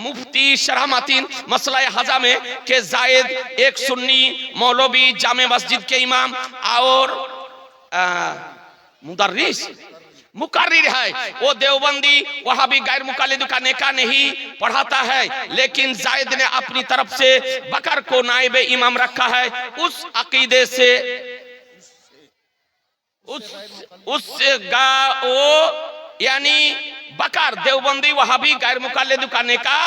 मुफ्ती शरामातीन मसला हजामे के जायद एक सुन्नी मौलवी जामे मस्जिद के इमाम और मुदर्रिस, मुकर्रिर है। वो देवबंदी वहाँ भी गैर मुकालिद का नेका नहीं पढ़ाता है, लेकिन जायद ने अपनी तरफ़ से बकर को नायब इमाम रखा है। उस अकीदे से, उस उस गा वो यानी बकर देवबंदी वहां भी गैर मुकालिद का नेका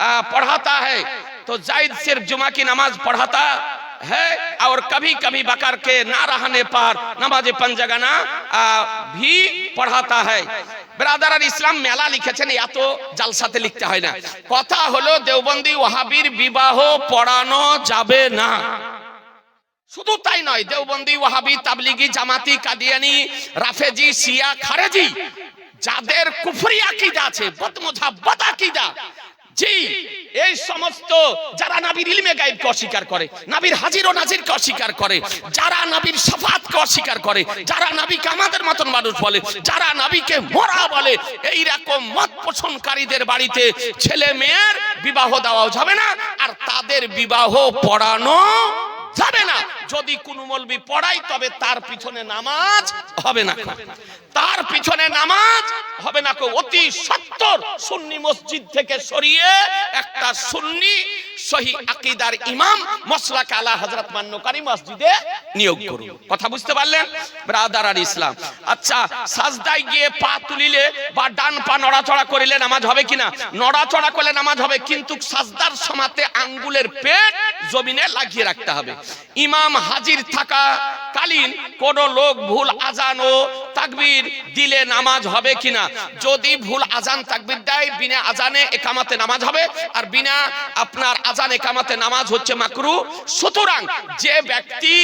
आ, पढ़ाता है तो जायद सिर्फ जुमा की नमाज पढ़ाता है और कभी कभी बकर के ना रहने पर नमाज पंजगाना भी পড়াতা হয় ব্রাদার ইসলাম মেলা লিখেছেন এত জালসাতে লিখতে হয় না কথা হলো দেওবন্দি ওয়াহাবির বিবাহ পড়ানো যাবে না শুধু তাই নয় দেওবন্দি ওয়াহাবি তাবলিগি জামাতি কাদিয়ানি রাফেজি শিয়া খারেজি যাদের কুফরি আকিদা আছে বদমজা বদাকিদা জি, এই সমস্ত যারা নাবির ইলমে গায়েবকে অস্বীকার করে, নাবির হাজির ও নাজিরকে অস্বীকার করে, যারা নাবির সাফাতকে অস্বীকার করে, যারা নাবিকে আমাদের মতন মানুষ বলে, যারা নাবিকে মরা বলে, এই রকম মত পোষণকারীদের বাড়িতে ছেলে মেয়ের বিবাহ দেওয়া যাবে না, আর তাদের বিবাহ পড়ানো যাবে না। যদি কোন মলবি পড়াই, তবে তার পিছনে নামাজ হবে না তার পিছনে নামাজ হবে না কো অতি সত্তর সুন্নি মসজিদ থেকে সরিয়ে একটা সুন্নি সহি আকিদার ইমাম মসলাক আলা হযরত মান্যকারী মসজিদে নিয়োগ করুন। কথা বুঝতে পারলেন? ব্রাদার আর ইসলাম। আচ্ছা সাজদায় গিয়ে পা তুলিলে বা ডান পা নড়াচড়া করিলে নামাজ হবে কিনা? নড়াচড়া করলে নামাজ হবে, কিন্তু সাজদার সমাতে আঙ্গুলের পেট জমিনে লাগিয়ে রাখতে হবে। ইমাম হাজির থাকা কালীন কোন লোক ভুল আজান ও তাকবির দিলে নামাজ হবে কিনা? যদি ভুল আজান তাকবির দেয়, বিনা আজানে একামাতে নামাজ হবে। আর বিনা আপনার আজান একামাতে নামাজ হচ্ছে মাকরু। সুতরাং যে ব্যক্তি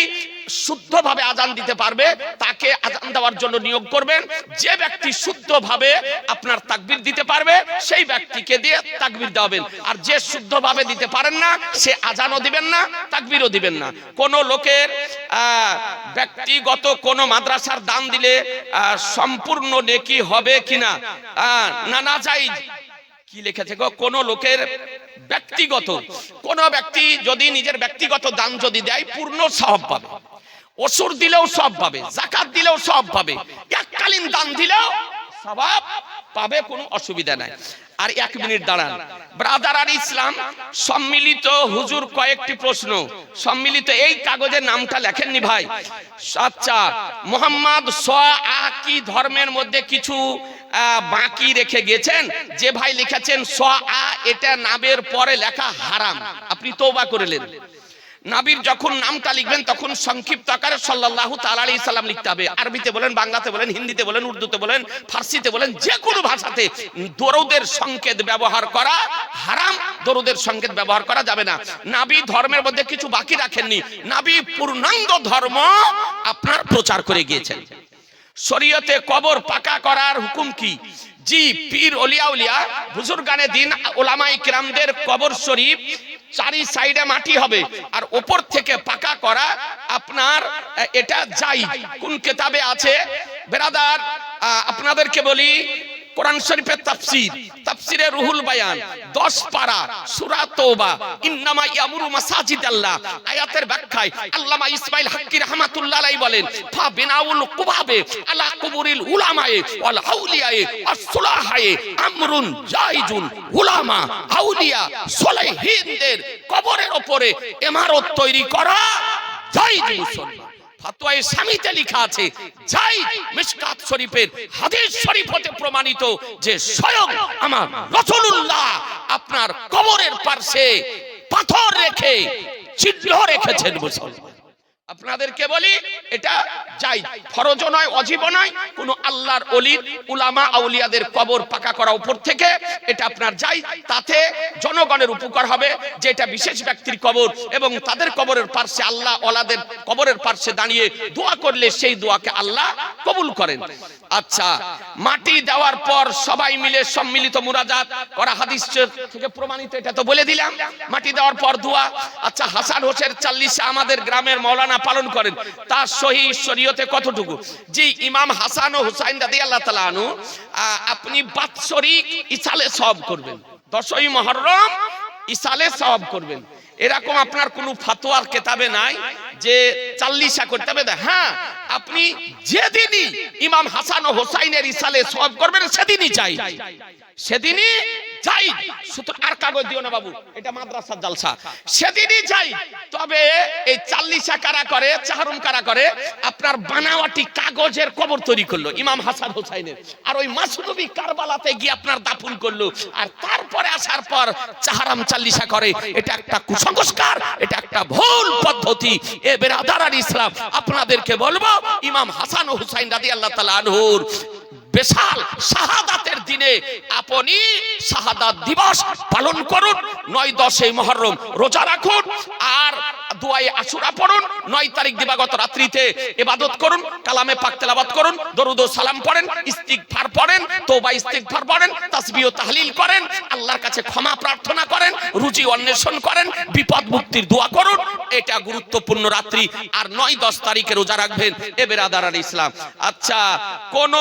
শুদ্ধভাবে আজান দিতে পারবে, তাকে আজান দেওয়ার জন্য নিয়োগ করবেন। যে ব্যক্তি শুদ্ধভাবে আপনার তাকবির দিতে পারবে, সেই ব্যক্তিকে দিয়ে তাকবির দেওয়াবেন। আর যে শুদ্ধভাবে দিতে পারেন না, সে আজানও দিবেন না, তাকবিরও দিবেন না। কোন লোকের ব্যক্তিগত কোন মাদ্রাসার দান দিলে সম্পূর্ণ নেকি হবে কিনা? না না, যাই। কি লিখেছে কোন লোকের ব্যক্তিগত, কোন ব্যক্তি যদি নিজের ব্যক্তিগত দান যদি দেয়, পূর্ণ সব পাবে। অসুর দিলেও সব পাবে, জাকাত দিলেও সব পাবে এককালীন দান দিলেও সবাব পাবে, কোনো অসুবিধা নাই। আর এক মিনিট দাঁড়ান। ব্রাদার আর ইসলাম, সম্মিলিত হুজুর কয়েকটি প্রশ্ন। সম্মিলিত এই কাগজের নামটা লেখেননি ভাই। আচ্ছা মোহাম্মদ কি ধর্মের মধ্যে কিছু বাকি রেখে গেছেন যে ভাই লিখেছেন সোয়া এটা নামের পরে লেখা হারাম। আপনি তৌবা করলেন নাবির যখন নামটা লিখবেন, তখন সংক্ষিপ্ত আকারে সাল্লাল্লাহু তাআলা আলাইহি সাল্লাম লিখতে হবে। আরবিতে বলেন, বাংলাতে বলেন, হিন্দিতে বলেন, উর্দুতে বলেন, ফার্সিতে বলেন যে কোনো ভাষাতে দরুদের সংকেত ব্যবহার করা হারাম। দরুদের সংকেত ব্যবহার করা যাবে না। নাবি ধর্মের মধ্যে কিছু বাকি রাখেননি। নাবি পূর্ণাঙ্গ ধর্ম আপনার প্রচার করে গিয়েছেন। শরীয়তে কবর পাকা করার হুকুম কি? জি, পীর ওলিয়া উলিয়া, বুজুর্গানে দিন ওলামাই কিরামদের কবর শরীফ চারি সাইডে মাটি হবে। আর ওপর থেকে পাকা করা আপনার এটা যাই। কোন কেতাবে আছে? বেরাদার আপনাদেরকে বলি কোরআন শরীফের তাফসীর, তাফসীরে রুহুল বায়ান 10 পারা, সূরা তওবা, ইন্নামা ইয়ামুরু মাসাজিদ আল্লাহ আয়াতের ব্যাখ্যায় আল্লামা ইসমাইল হাক্কি রাহমাতুল্লাহ আলাইহি বলেন, ফা বিনাউল কুবাবে আলা কুবুরিল উলামায়ে ওয়াল আউলিয়ায়ে আসসুলাহায়ে আমরুন জাইজুন উলামা। আউলিয়া সলেহিনদের কবরের উপরে ইমারত তৈরি করা জায়েজ মুসলমান। ফাতোয়ায়ে স্বামীতে লেখা আছে, যাই মিশকাত শরীফের হাদিস শরীফ হতে প্রমাণিত যে স্বয়ং আমার রাসূলুল্লাহ আপনার কবরের পাশে পাথর রেখে চিহ্ন রেখেছেন মুসলমান। আপনাদেরকে বলি, এটা যাই ফরজ নয় অজীব নয়, কোন আল্লাহর অলির উলামা আউলিয়াদের কবর পাকা করা উপর থেকে এটা আপনার যাই, তাতে জনগণের উপকার হবে যে এটা বিশেষ ব্যক্তির কবর এবং তাদের কবরের পার্শ্বে আল্লাহ ওলাদের কবরের পার্শ্বে দাঁড়িয়ে দোয়া করলে সেই দোয়াকে আল্লাহ কবুল করেন। আচ্ছা মাটি দেওয়ার পর সবাই মিলে সম্মিলিত মুরাজাত করা হাদিস থেকে প্রমাণিত, এটা তো বলে দিলাম। মাটি দেওয়ার পর দোয়া। আচ্ছা হাসান হোসেন চাল্লিশে আমাদের গ্রামের মৌলানা পালন করেন। তার সহি শরীয়তে কতটুকু? যে ইমাম হাসান ও হুসাইন দাদি আল্লাহ তালা আনু আপনি বাৎসরিক ইসালে সব করবেন। দশই মহরম ইসালে সব করবেন। এরকম আপনার কোনো ফাতোয়ার কেতাবে নাই? যে চাল্লিশা করতে হবে হ্যাঁ আপনি যেদিনই ইমাম হাসান ও হোসাইনের ইসালে সওয়াব করবেন, সেদিনই চাই সেদিনই যাই। সুতরাং আর কাগজ দিও না বাবু, এটা মাদ্রাসার জালসা। সেদিনই যাই। তবে এই চাল্লিশা কারা করে চাহারুম কারা করে? আপনার বানাওয়াটি কাগজের কবর তৈরি করল, ইমাম হাসান হোসাইনের। আর ওই মাসুনবী কারবালাতে গিয়ে আপনার দাফন করল। আর তারপরে আসার পর চাহারাম চাল্লিশা করে। এটা একটা কুসংস্কার, এটা একটা ভুল পদ্ধতি। এ বেরাদার ইসলাম। আপনাদেরকে বলব, ইমাম হাসান হুসাইন রাদি আল্লাহ তালা আনহুর বিশাল শাহাদাতের দিনে আপনি শাহাদাত দিবস পালন করুন, নয় দশে মহরম রোজা রাখুন, আর দুয়াই আশুরা পড়ুন, নয় তারিখ দিবাগত রাত্রিতে ইবাদত করুন, কালামে পাক তেলাওয়াত করুন, দরুদ সালাম পড়েন, ইস্তিগফার পড়েন, তওবা ইস্তিগফার পড়েন, তাসবিহ তাহলিল করেন, আল্লাহর কাছে ক্ষমা প্রার্থনা করেন, রুজি অন্বেষণ করেন, বিপদ মুক্তির দোয়া করুন, এটা গুরুত্বপূর্ণ রাত্রি, আর নয় দশ তারিখে রোজা রাখবেন, এ বেরাদার আল ইসলাম। আচ্ছা কোন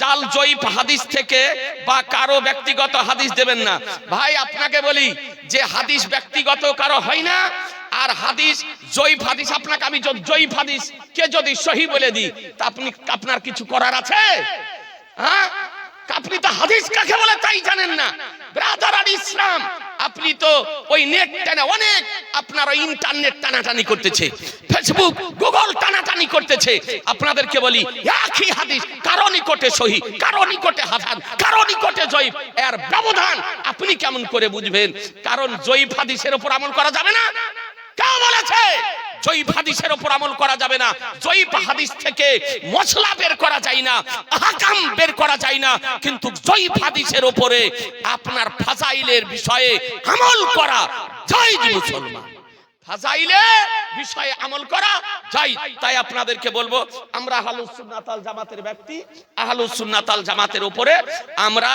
জাল জয়ীফ হাদিস থেকে বা কারও ব্যক্তিগত হাদিস দেবেন না। ভাই, আপনাকে বলি যে হাদিস ব্যক্তিগত কারও হয় না, আর হাদিস জয়ীফ হাদিস, আপনাকে আমি জয়ীফ হাদিস, কে যদি সহি বলে দিই, তা আপনি, আপনার কিছু করার আছে? হ্যাঁ? আপনি তো হাদিস কাকে বলে তাই জানেন না। ব্রাদার আর ইসলাম, আপনি তো ওই নেট টানা অনেক আপনার ওই ইন্টারনেট টানাটানি করতেছে ফেসবুক গুগল টানাটানি করতেছে। আপনাদেরকে বলি, একই হাদিস, কারও নিকটে সহি, কারও নিকটে হাসান, কারও নিকটে জয়ীফ এর ব্যবধান আপনি কেমন করে বুঝবেন? কারণ জয়ীফ হাদিসের উপর আমল করা যাবে না। কে বলেছে জয়ীফ হাদিসের উপর আমল করা যাবে না। জয়ীফ হাদিস থেকে মশলা বের করা যায় না, আহকাম বের করা যায় না। কিন্তু জয়ীফ হাদিসের উপরে আপনার ফাজাইলের বিষয়ে আমল করা জয় মুসলমান। ফাজাইলে বিষয়ে আমল করা যাই তাই আপনাদেরকে বলব, আমরা আহলুস সুন্নাতাল জামাতের ব্যক্তি। আহলুস সুন্নাতাল জামাতের উপরে আমরা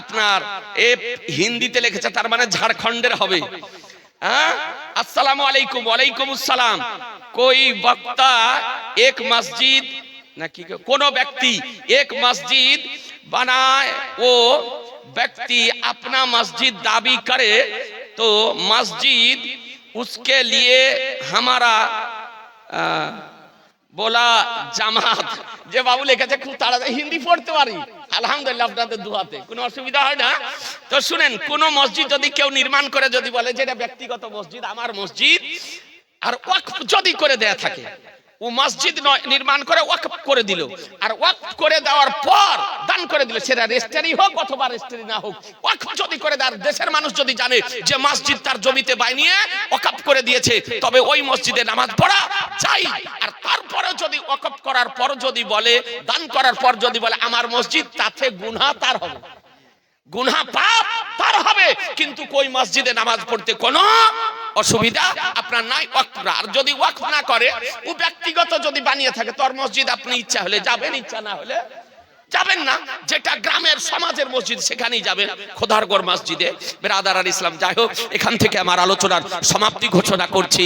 আপনার এ হিন্দিতে লিখেছে, তার মানে ঝাড়খণ্ডের হবে। हाँ? अस्सलाम वालेकुम वालेकुम अस्सलाम कोई वक्ता एक मस्जिद ना की कोनो व्यक्ति एक मस्जिद बनाए वो व्यक्ति अपना मस्जिद दावी करे तो मस्जिद उसके लिए हमारा आ, বলা জামাত যে বাবু লিখেছে খুব তাড়াতাড়ি হিন্দি পড়তে পারি আলহামদুলিল্লাহ আপনাদের দুহাতে। কোনো অসুবিধা হয় না? তো শুনেন, কোন মসজিদ যদি কেউ নির্মাণ করে, যদি বলে যে এটা ব্যক্তিগত মসজিদ, আমার মসজিদ, আর ওয়াকফ যদি করে দেয়া থাকে, ও মসজিদ নির্মাণ করে ওয়াকফ করে দিল, আর ওয়াকফ করে দেওয়ার পর দান করে দিল, সেটা রেস্টারি হোক অথবা রেস্টারি না হোক, ওয়াকফ যদি করে দেয় দেশের মানুষ যদি জানে যে মসজিদ তার জমিতে বানিয়ে ওয়াকফ করে দিয়েছে, তবে ওই মসজিদে নামাজ পড়া চাই। আর তারপরে যদি ওয়াকফ করার পর যদি বলে, দান করার পর যদি বলে, আমার মসজিদ, তাতে গুনাহ তার হবে। গুনাহ পাপ তার হবে। কিন্তু কই মসজিদে নামাজ পড়তে কোনো অসুবিধা আপনার নাই? ওয়াকফ আর যদি ওয়াকফ না করে, ও ব্যক্তিগত যদি বানিয়ে থাকে, তোর মসজিদ আপনি ইচ্ছা হলে যাবেন, ইচ্ছা না হলে যাবেন না, যেটা গ্রামের সমাজের মসজিদ, সেখানেই যাবেন, খোদারগড় মসজিদে। বেরাদার আল ইসলাম, যাই হোক, এখান থেকে আমার আলোচনার সমাপ্তি ঘোষণা করছি।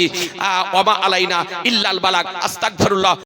ওমা আলাইনা ইল্লাল বালাক আস্তাগফিরুল্লাহ।